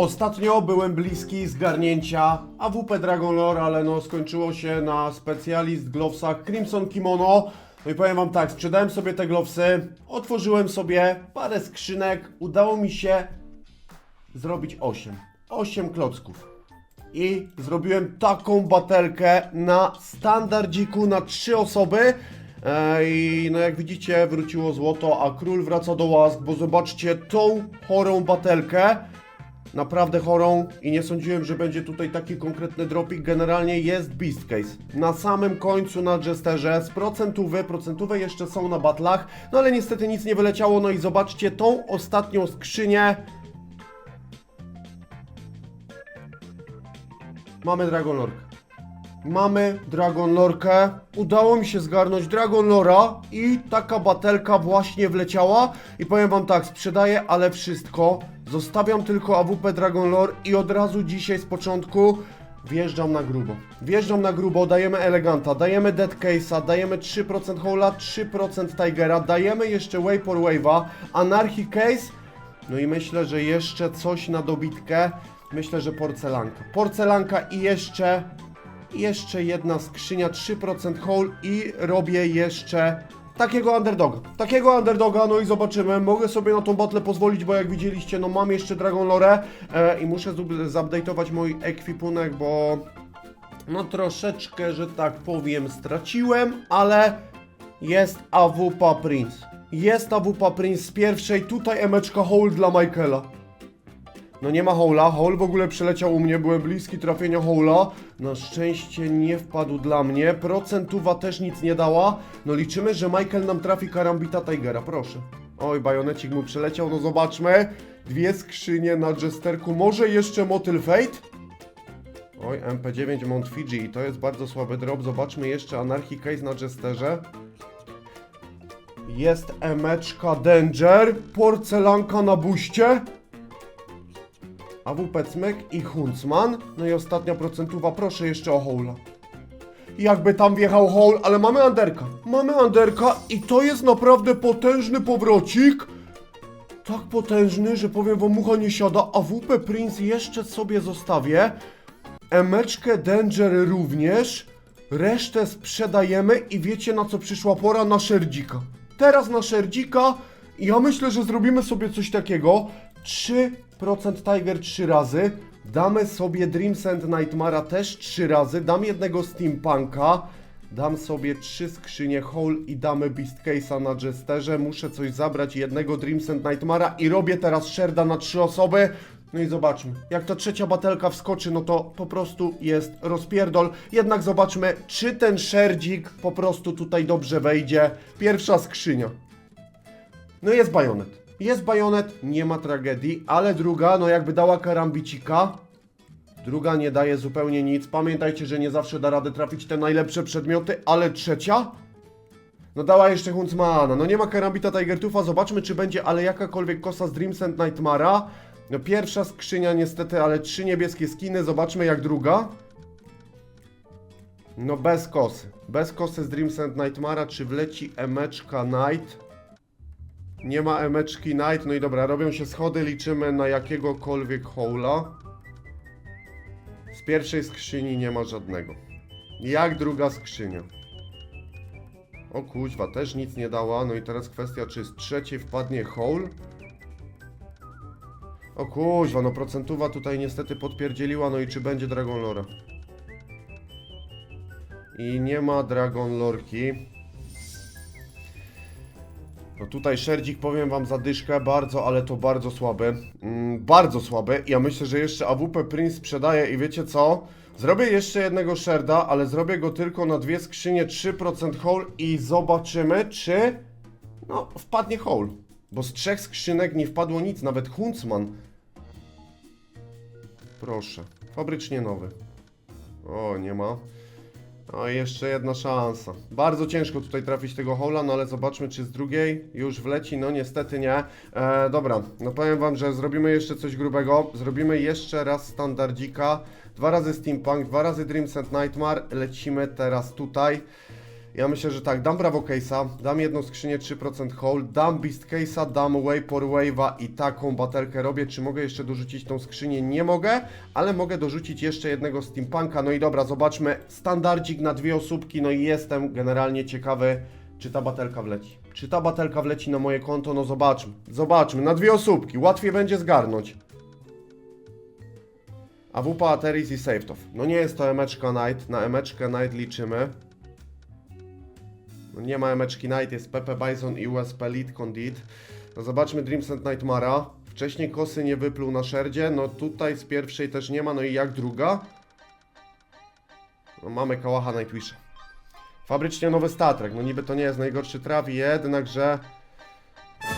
Ostatnio byłem bliski zgarnięcia AWP Dragon Lore, ale no skończyło się na specjalist glowsach Crimson Kimono. No i powiem wam tak, sprzedałem sobie te glowsy, otworzyłem sobie parę skrzynek, udało mi się zrobić 8. 8 klocków. I zrobiłem taką batelkę na standardziku na 3 osoby. E, I no jak widzicie wróciło złoto, a król wraca do łask, bo zobaczcie tą chorą batelkę. Naprawdę chorą i nie sądziłem, że będzie tutaj taki konkretny dropik. Generalnie jest Beast Case. Na samym końcu na Jesterze z procentówy, procentówe jeszcze są na batlach, no ale niestety nic nie wyleciało. No i zobaczcie tą ostatnią skrzynię. Mamy Dragon Lorkę. Mamy Dragon Lorkę. Udało mi się zgarnąć Dragon Lora i taka batelka właśnie wleciała. I powiem wam tak, sprzedaję, ale wszystko. Zostawiam tylko AWP Dragon Lore i od razu dzisiaj z początku wjeżdżam na grubo. Wjeżdżam na grubo, dajemy Eleganta, dajemy Dead Case'a, dajemy 3% Hola, 3% Tigera, dajemy jeszcze Vapor Wave'a, Anarchy Case, no i myślę, że jeszcze coś na dobitkę. Myślę, że porcelanka. Porcelanka i jeszcze jeszcze jedna skrzynia 3% hole i robię jeszcze takiego underdoga. Takiego underdoga, no i zobaczymy. Mogę sobie na tą batlę pozwolić, bo jak widzieliście, no mam jeszcze Dragon Lore e, i muszę zupdate'ować mój ekwipunek, bo no troszeczkę, że tak powiem, straciłem, ale jest AWP Prince. Jest AWP Prince z pierwszej, tutaj emeczka hole dla Michaela. No nie ma hola, hole w ogóle przyleciał u mnie, byłem bliski trafienia hola. Na szczęście nie wpadł dla mnie, procentuwa też nic nie dała. No liczymy, że Michael nam trafi karambita Tigera, proszę. Oj, bajonecik mu przyleciał, no zobaczmy. Dwie skrzynie na jesterku, może jeszcze Motyl Fate? Oj, MP9 Mount Fiji, to jest bardzo słaby drop. Zobaczmy jeszcze Anarchy Case na jesterze. Jest emeczka Danger, porcelanka na buście. AWP Cmek i Huntsman. No i ostatnia procentuwa, proszę jeszcze o Hola. Jakby tam wjechał Hole, ale mamy Anderka. Mamy Anderka i to jest naprawdę potężny powrocik. Tak potężny, że powiem wam, mucha nie siada. AWP Prince jeszcze sobie zostawię. Emeczkę Danger również. Resztę sprzedajemy i wiecie na co przyszła pora? Na szerdzika. Teraz na szerdzika. Ja myślę, że zrobimy sobie coś takiego. 3% Tiger 3 razy. Damy sobie Dreams and Nightmara też 3 razy. Dam jednego Steampunka. Dam sobie trzy skrzynie Hole i damy Beast Case'a na Jesterze. Muszę coś zabrać, jednego Dreams and Nightmara i robię teraz Sherda na trzy osoby. No i zobaczmy, jak ta trzecia batelka wskoczy, no to po prostu jest rozpierdol. Jednak zobaczmy, czy ten Sherdzik po prostu tutaj dobrze wejdzie. Pierwsza skrzynia. No jest bajonet. Jest bajonet, nie ma tragedii, ale druga, no jakby dała karambicika. Druga nie daje zupełnie nic. Pamiętajcie, że nie zawsze da radę trafić te najlepsze przedmioty, ale trzecia? No dała jeszcze Huntsmana. No nie ma karambita Tigertufa. Zobaczmy, czy będzie ale jakakolwiek kosa z Dreams and Nightmara. No pierwsza skrzynia niestety, ale trzy niebieskie skiny. Zobaczmy jak druga. No bez kosy. Bez kosy z Dreams and Nightmara. Czy wleci emeczka Night? Nie ma emeczki Night. No i dobra, robią się schody. Liczymy na jakiegokolwiek hola. Z pierwszej skrzyni nie ma żadnego. Jak druga skrzynia? O kuźwa, też nic nie dała. No i teraz kwestia, czy z trzeciej wpadnie hole? O kuźwa, no procentuwa tutaj niestety podpierdzieliła. No i czy będzie Dragon Lore? I nie ma Dragon Lorki. Tutaj Szerdzik, powiem wam zadyszkę, bardzo, ale to bardzo słaby. Mm, bardzo słaby. Ja myślę, że jeszcze AWP Prince sprzedaje i wiecie co? Zrobię jeszcze jednego Sherda, ale zrobię go tylko na dwie skrzynie 3% hole i zobaczymy, czy no wpadnie hole. Bo z trzech skrzynek nie wpadło nic, nawet Huntsman. Proszę, fabrycznie nowy. O, nie ma. I jeszcze jedna szansa. Bardzo ciężko tutaj trafić tego hola, no ale zobaczmy czy z drugiej już wleci. No niestety nie. E, dobra, no powiem wam, że zrobimy jeszcze coś grubego. Zrobimy jeszcze raz standardzika. Dwa razy Steampunk, dwa razy Dreams and Nightmare. Lecimy teraz tutaj. Ja myślę, że tak, dam Bravo Case'a, dam jedną skrzynię 3% hold, dam Beast Case'a, dam Vapor Wave'a i taką batelkę robię. Czy mogę jeszcze dorzucić tą skrzynię? Nie mogę, ale mogę dorzucić jeszcze jednego Steampunka. No i dobra, zobaczmy, standardzik na dwie osóbki, no i jestem generalnie ciekawy, czy ta batelka wleci. Czy ta batelka wleci na moje konto? No zobaczmy, zobaczmy, na dwie osóbki, łatwiej będzie zgarnąć. AWP, Ateris i Safetow. No nie jest to emeczka Knight, na emeczkę Knight liczymy. Nie ma emeczki Knight, jest Pepe Bison i USP Lead Condit. No zobaczmy Dreams and Nightmara. Wcześniej kosy nie wypluł na szerdzie, no tutaj z pierwszej też nie ma, no i jak druga? No mamy Kałacha Nightwisha. Fabrycznie nowy statrek, no niby to nie jest najgorszy traf, jednakże...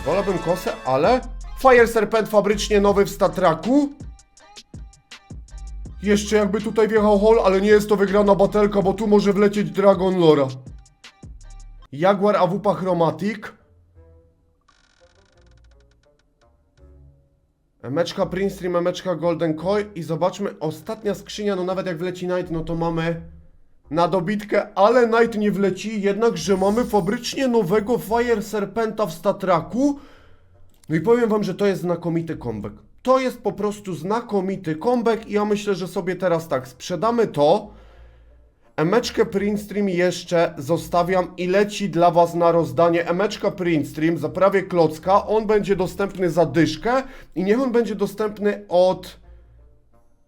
Wolałbym kosę, ale... Fire Serpent fabrycznie nowy w statraku? Jeszcze jakby tutaj wjechał Hall, ale nie jest to wygrana batelka, bo tu może wlecieć Dragon Lora. Jaguar AWP Chromatic. Emeczka Prince Stream, emeczka Golden Koi i zobaczmy, ostatnia skrzynia, no nawet jak wleci Knight, no to mamy na dobitkę, ale Knight nie wleci, jednakże mamy fabrycznie nowego Fire Serpenta w statraku. No i powiem wam, że to jest znakomity comeback. To jest po prostu znakomity comeback i ja myślę, że sobie teraz tak, sprzedamy to, Emeczkę Printstream jeszcze zostawiam i leci dla Was na rozdanie. Emeczka Printstream za prawie klocka. On będzie dostępny za dyszkę i niech on będzie dostępny od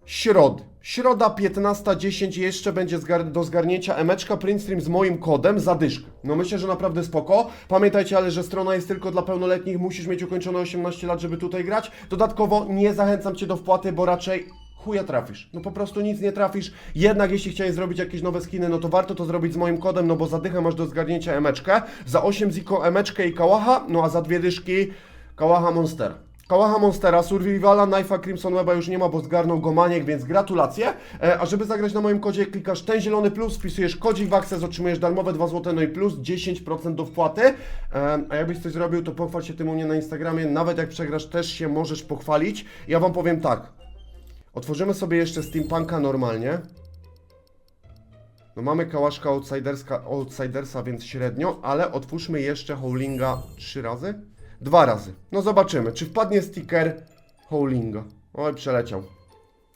środy. Środa 15.10 jeszcze będzie do zgarnięcia emeczka Printstream z moim kodem za dyszkę. No myślę, że naprawdę spoko. Pamiętajcie ale, że strona jest tylko dla pełnoletnich. Musisz mieć ukończone 18 lat, żeby tutaj grać. Dodatkowo nie zachęcam Cię do wpłaty, bo raczej chuja trafisz. No po prostu nic nie trafisz. Jednak jeśli chciałeś zrobić jakieś nowe skiny, no to warto to zrobić z moim kodem, no bo za dychę masz do zgarnięcia emeczkę. Za 8 ziko emeczkę i kałacha, no a za dwie dyszki kałacha Monstera. Kałacha Monstera, Survivala, Knife'a Crimson Weba już nie ma, bo zgarnął go Maniek, więc gratulacje. E, a żeby zagrać na moim kodzie, klikasz ten zielony plus, wpisujesz kodzik w Access, otrzymujesz darmowe 2 zł, no i plus 10% do wpłaty. E, a jakbyś coś zrobił, to pochwal się tym u mnie na Instagramie. Nawet jak przegrasz, też się możesz pochwalić. Ja Wam powiem tak. Otworzymy sobie jeszcze Steampunka normalnie. No mamy kałaszka outsiderska, outsidersa, więc średnio, ale otwórzmy jeszcze Howlinga trzy razy? Dwa razy. No zobaczymy, czy wpadnie sticker Howlinga. Oj, przeleciał.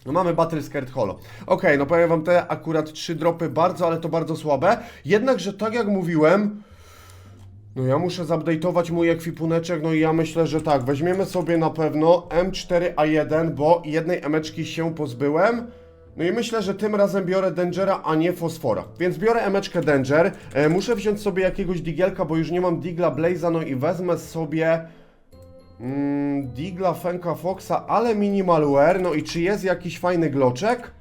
No mamy Battle Skirt Holo. Okej, no powiem wam te akurat trzy dropy bardzo, ale to bardzo słabe. Jednakże tak jak mówiłem, no ja muszę zupdate'ować mój ekwipuneczek, no i ja myślę, że tak, weźmiemy sobie na pewno M4A1, bo jednej emeczki się pozbyłem. No i myślę, że tym razem biorę Dangera, a nie Fosfora. Więc biorę emeczkę Danger, e, muszę wziąć sobie jakiegoś digielka, bo już nie mam Digla Blaze'a, no i wezmę sobie... Mm, Digla, Fenka, Foxa, ale minimalware, no i czy jest jakiś fajny gloczek?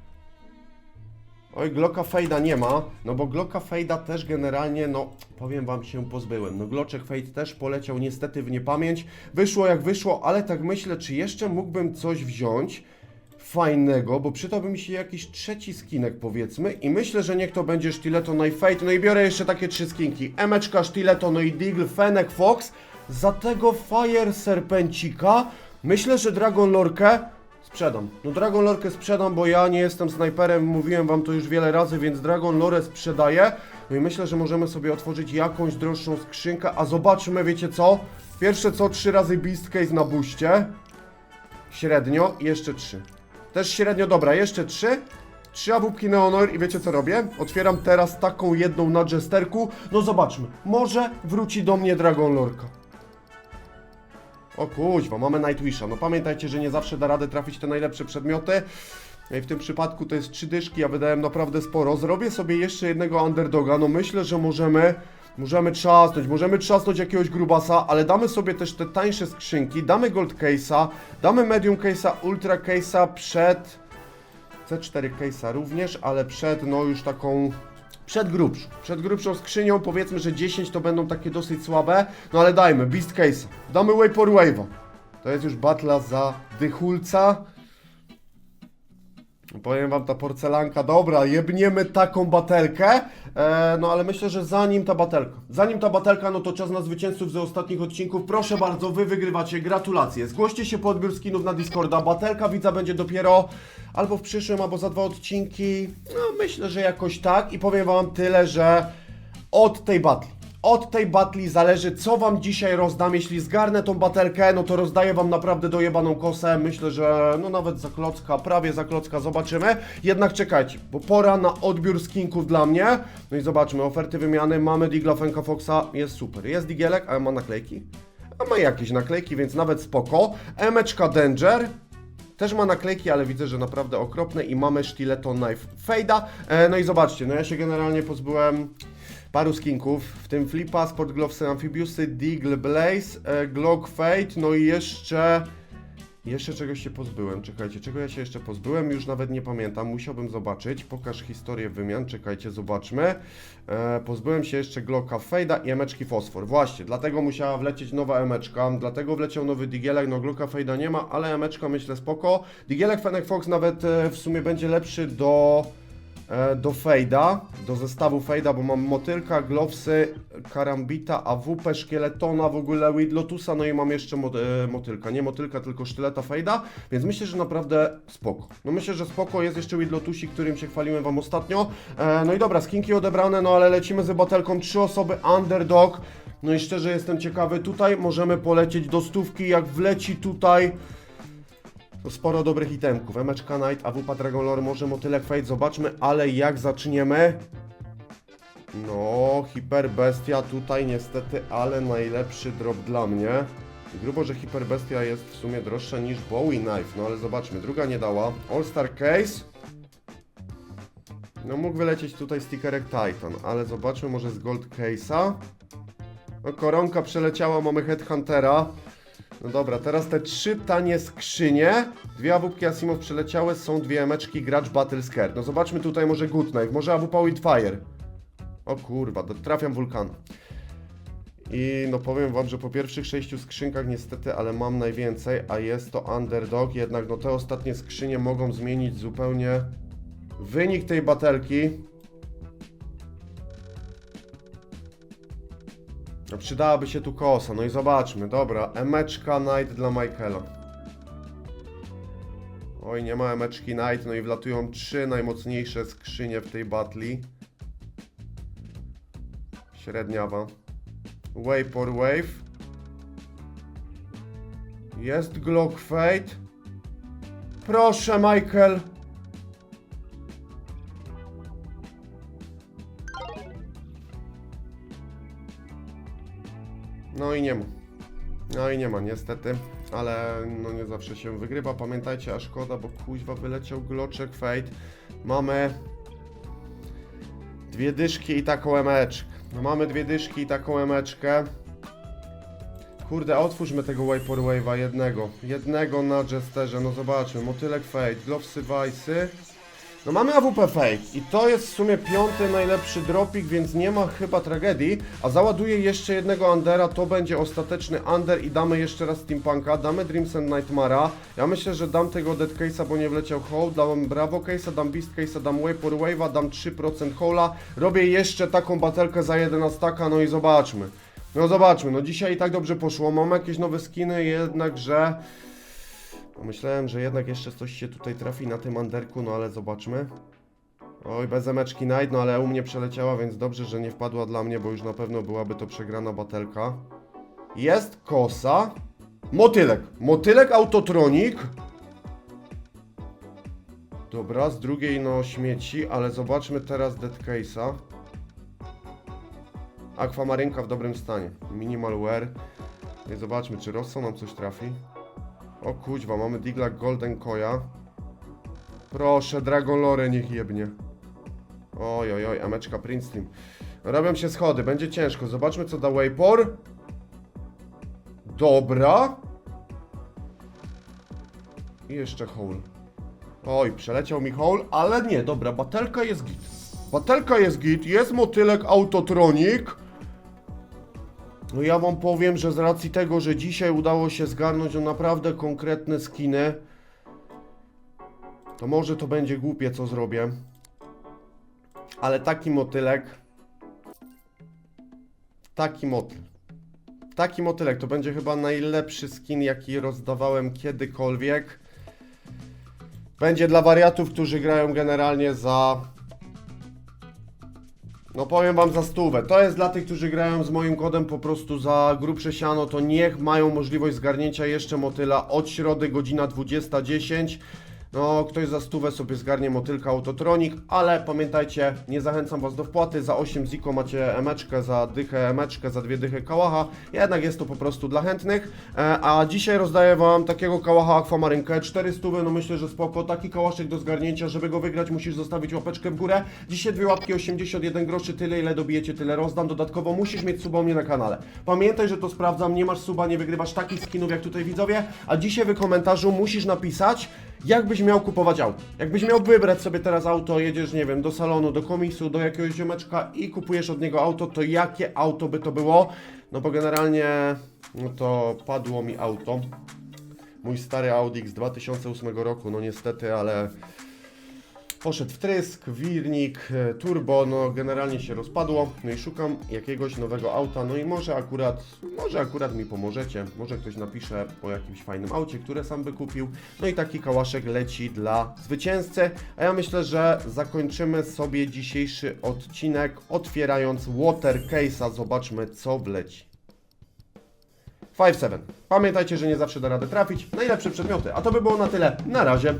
Oj, Glocka Fade'a nie ma, no bo Glocka Fade'a też generalnie, no powiem wam się pozbyłem. No Gloczek Fade też poleciał niestety w niepamięć. Wyszło jak wyszło, ale tak myślę, czy jeszcze mógłbym coś wziąć fajnego, bo przydałby mi się jakiś trzeci skinek powiedzmy i myślę, że niech to będzie Stiletto, no i Fade, no i biorę jeszcze takie trzy skinki. Emeczka, Stiletto, no i Deagle, Fennec, Fox. Za tego Fire Serpencika myślę, że Dragon Lorkę Sprzedam. No Dragon Lorkę sprzedam, bo ja nie jestem snajperem, mówiłem wam to już wiele razy, więc Dragon Lore sprzedaję. No i myślę, że możemy sobie otworzyć jakąś droższą skrzynkę, a zobaczmy, wiecie co? Pierwsze co, trzy razy Beast Case na buście. Średnio jeszcze trzy. Też średnio, dobra, jeszcze trzy. Trzy awupki Neonor i wiecie co robię? Otwieram teraz taką jedną na Jesterku. No zobaczmy, może wróci do mnie Dragon Lorka. O kuźwa, mamy Nightwisha. No pamiętajcie, że nie zawsze da radę trafić te najlepsze przedmioty. I w tym przypadku to jest trzy dyszki, ja wydałem naprawdę sporo. Zrobię sobie jeszcze jednego underdoga. No myślę, że możemy... Możemy trzasnąć, możemy trzasnąć jakiegoś grubasa, ale damy sobie też te tańsze skrzynki, damy gold case'a, damy medium case'a, ultra case'a przed C4 case'a również, ale przed no już taką przed grubszą, przed grubszą skrzynią powiedzmy, że 10 to będą takie dosyć słabe, no ale dajmy, Beast Case'a, damy Wave'a. To jest już batla za dychulca. Powiem wam, ta porcelanka, dobra, jebniemy taką batelkę, e, no ale myślę, że zanim ta batelka, zanim ta batelka, no to czas na zwycięzców ze ostatnich odcinków, proszę bardzo, wy wygrywacie, gratulacje, zgłoście się po odbiór skinów na Discorda, batelka widza będzie dopiero albo w przyszłym, albo za dwa odcinki, no myślę, że jakoś tak. I powiem wam tyle, że od tej batli. Od tej batli zależy, co wam dzisiaj rozdam. Jeśli zgarnę tą batelkę, no to rozdaję wam naprawdę dojebaną kosę. Myślę, że no nawet za klocka, prawie za klocka zobaczymy. Jednak czekajcie, bo pora na odbiór skinków dla mnie. No i zobaczmy, oferty wymiany. Mamy Digla Fenka Foxa, jest super. Jest Digielek, ale ma naklejki. A ma jakieś naklejki, więc nawet spoko. Emeczka Danger. Też ma naklejki, ale widzę, że naprawdę okropne i mamy Stiletto Knife Fade'a. E, no i zobaczcie, no ja się generalnie pozbyłem paru skinków, w tym Flipa, Sport Glovesy, Amphibiusy, Deagle Blaze, e, Glock Fade, no i jeszcze... Jeszcze czegoś się pozbyłem, czekajcie, czego ja się jeszcze pozbyłem, już nawet nie pamiętam, musiałbym zobaczyć, pokaż historię wymian, czekajcie, zobaczmy. E, pozbyłem się jeszcze Glocka Fade'a i emeczki Fosfor, właśnie, dlatego musiała wlecieć nowa emeczka, dlatego wleciał nowy Digielek, no Glocka Fade'a nie ma, ale emeczka myślę spoko. Digielek Fennec Fox nawet e, w sumie będzie lepszy do do Fejda, do zestawu Fejda, bo mam motylka, glowsy, karambita, AWP, szkieletona, w ogóle Weed Lotusa, no i mam jeszcze e, motylka. Nie motylka, tylko sztyleta Fejda, więc myślę, że naprawdę spoko. No myślę, że spoko, jest jeszcze Weed Lotusi, którym się chwaliłem wam ostatnio. E, no i dobra, skinki odebrane, no ale lecimy z batelką, trzy osoby, underdog. No i szczerze jestem ciekawy, tutaj możemy polecieć do stówki, jak wleci tutaj... Sporo dobrych itemków. Emeczka Knight, AWP Dragon Lore, może Motylek Fate, zobaczmy, ale jak zaczniemy? No, Hiperbestia tutaj niestety, ale najlepszy drop dla mnie. Grubo, że Hiperbestia jest w sumie droższa niż Bowie Knife, no ale zobaczmy, druga nie dała. All Star Case. No mógł wylecieć tutaj stickerek Titan, ale zobaczmy może z Gold Case'a. No koronka przeleciała, mamy Headhuntera. No dobra, teraz te trzy tanie skrzynie. Dwie awupki Asimov przeleciały, są dwie emeczki Gracz Battle Scare. No zobaczmy tutaj może Good Knife, może AWP Windfire. O kurwa, trafiam wulkan. I no powiem wam, że po pierwszych sześciu skrzynkach niestety, ale mam najwięcej, a jest to underdog, jednak no te ostatnie skrzynie mogą zmienić zupełnie wynik tej batelki. Przydałaby się tu kosa, no i zobaczmy, dobra, emeczka Knight dla Michaela. Oj, nie ma emeczki Knight, no i wlatują trzy najmocniejsze skrzynie w tej batli. Średniawa. Wave or Wave. Jest Glock Fate. Proszę, Michael. I nie ma. No i nie ma, niestety. Ale no nie zawsze się wygrywa. Pamiętajcie, a szkoda, bo kuźwa wyleciał Gloczek Fate. Mamy dwie dyszki i taką emeczkę. No mamy dwie dyszki i taką emeczkę. Kurde, otwórzmy tego Wiper Wave'a jednego. Jednego na Jesterze, no zobaczmy. Motylek Fate, Glowsy Vice'y. No mamy AWP Fake i to jest w sumie piąty najlepszy dropik, więc nie ma chyba tragedii. A załaduję jeszcze jednego Undera, to będzie ostateczny Under i damy jeszcze raz Steampunka, damy Dreams and Nightmara. Ja myślę, że dam tego Dead Case'a, bo nie wleciał Hole, dam Bravo Case'a, dam Beast Case'a, dam Vapor Wave'a, dam 3% Hole'a. Robię jeszcze taką batelkę za 11 staka, no i zobaczmy. No zobaczmy, no dzisiaj i tak dobrze poszło, mam jakieś nowe skiny, jednakże... Pomyślałem, że jednak jeszcze coś się tutaj trafi na tym anderku, no ale zobaczmy. Oj, bez emeczki Night, no ale u mnie przeleciała, więc dobrze, że nie wpadła dla mnie, bo już na pewno byłaby to przegrana batelka. Jest kosa. Motylek. Motylek Autotronik. Dobra, z drugiej no śmieci, ale zobaczmy teraz Dead Case'a. Akwamarynka w dobrym stanie. Minimal wear. I zobaczmy, czy Rosso nam coś trafi. O kuźwa, mamy Digla Golden Koya. Proszę, Dragon Lore niech jebnie. Oj, oj, oj, Emeczka Prince Team. Robią się schody, będzie ciężko. Zobaczmy co da Waypor. Dobra. I jeszcze Hole. Oj, przeleciał mi Hole, ale nie, dobra, batelka jest git. Batelka jest git, jest motylek Autotronik. No ja wam powiem, że z racji tego, że dzisiaj udało się zgarnąć no naprawdę konkretne skiny, to może to będzie głupie, co zrobię. Ale taki motylek, taki motyl, taki motylek to będzie chyba najlepszy skin, jaki rozdawałem kiedykolwiek. Będzie dla wariatów, którzy grają generalnie za No powiem wam za stówę. To jest dla tych, którzy grają z moim kodem po prostu za grubsze siano, to niech mają możliwość zgarnięcia jeszcze motyla od środy godzina 20.10. No, ktoś za stówę sobie zgarnie motylka Autotronic, ale pamiętajcie, nie zachęcam was do wpłaty. Za 8 ziko macie emeczkę, za dychę emeczkę, za dwie dychy kałacha. Jednak jest to po prostu dla chętnych. E, a dzisiaj rozdaję wam takiego kałacha Aquamarynkę. 400, no myślę, że spoko. Taki kałaszek do zgarnięcia, żeby go wygrać musisz zostawić łapeczkę w górę. Dzisiaj dwie łapki 81 groszy, tyle ile dobijecie, tyle rozdam. Dodatkowo musisz mieć suba mnie na kanale. Pamiętaj, że to sprawdzam, nie masz suba, nie wygrywasz takich skinów jak tutaj widzowie. A dzisiaj w komentarzu musisz napisać, jakbyś miał kupować auto. Jakbyś miał wybrać sobie teraz auto, jedziesz, nie wiem, do salonu, do komisu, do jakiegoś ziomeczka i kupujesz od niego auto, to jakie auto by to było? No bo generalnie, no to padło mi auto. Mój stary Audi z 2008 roku, no niestety, ale poszedł w trysk, wirnik, e, turbo, no generalnie się rozpadło. No i szukam jakiegoś nowego auta, no i może akurat, może akurat mi pomożecie. Może ktoś napisze po jakimś fajnym aucie, które sam by kupił. No i taki kałaszek leci dla zwycięzcy. A ja myślę, że zakończymy sobie dzisiejszy odcinek otwierając water case'a. Zobaczmy co wleci. 5-7. Pamiętajcie, że nie zawsze da radę trafić. Najlepsze przedmioty. A to by było na tyle. Na razie.